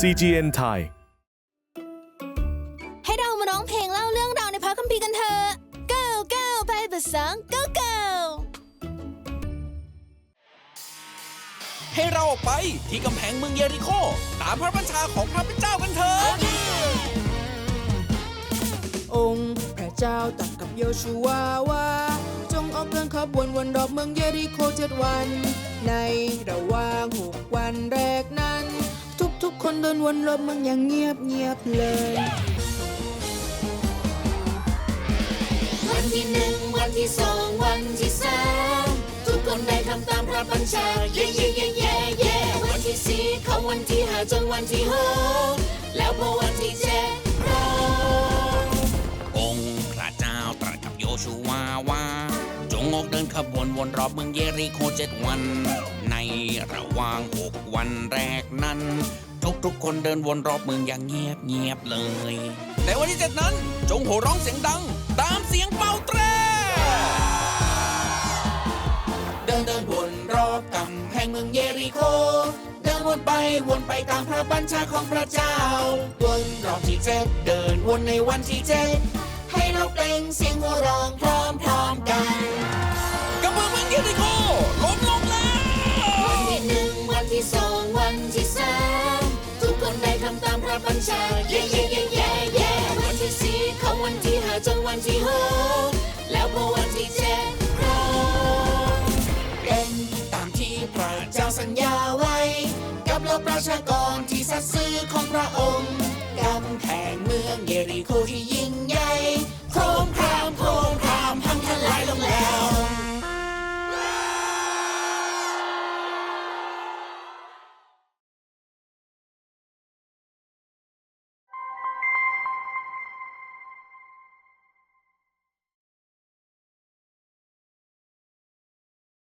CGN Thai ให้เรามาร้องเพลงเล่าเรื่องราวในพระคัมภีร์กันเถอะก้าวก้าวไปภาษาก้าวก้าวให้เราออกไปที่กำแพงเมืองเยริโค ตามพระบัญชาของพระเป็นเจ้ากันเถอะ องค์พระเจ้าตรัสกับโยชูวาว่า จงออกเดินขบวนวนรอบเมืองเยริโคเจ็ดวัน ในระหว่างหกวันแรกนั้น นเดินวนรอบเมืองอย่างเงียบเงียบเลย วันที่หนึ่งวันที่สองวันที่สามทุกคนได้ทำตามพระบัญชาเย่เย่เย่เย่เย่วันที่สี่เข้าวันที่ห้าจนวันที่หกแล้วพอวันที่เจ็ดเราองค์พระเจ้าตรัสกับโยชูวาว่าจงออกเดินขบวนวนรอบเมืองเยริโคเจ็ดวัน ในระหว่างหกวันแรกนั้น ทุกๆ คนเดินวนรอบเมืองอย่างเงียบเงียบๆเลย ในวันที่เจ็ดนั้น จงโห่ร้องเสียงดัง ตามเสียงเป่าแตรเดินเดินวนรอบกำแพงเมืองเยริโค เดินวนไปวนไปตามพระบัญชาของพระเจ้า วนรอบที่เจ็ดเดินวนในวันที่เจ็ดให้เราเปล่งเสียงหัวเร้องพร้อมๆกันกำแพงเมืองเยริโค ระบัญชาเย่เย่เย่เย่เย่วันที่สี่ของวันที่ห้าจนวันที่หกแล้วพอวันที่เจ็ดเราเป็นตามที่พระเจ้าสัญญาไว้ กับเราประชากร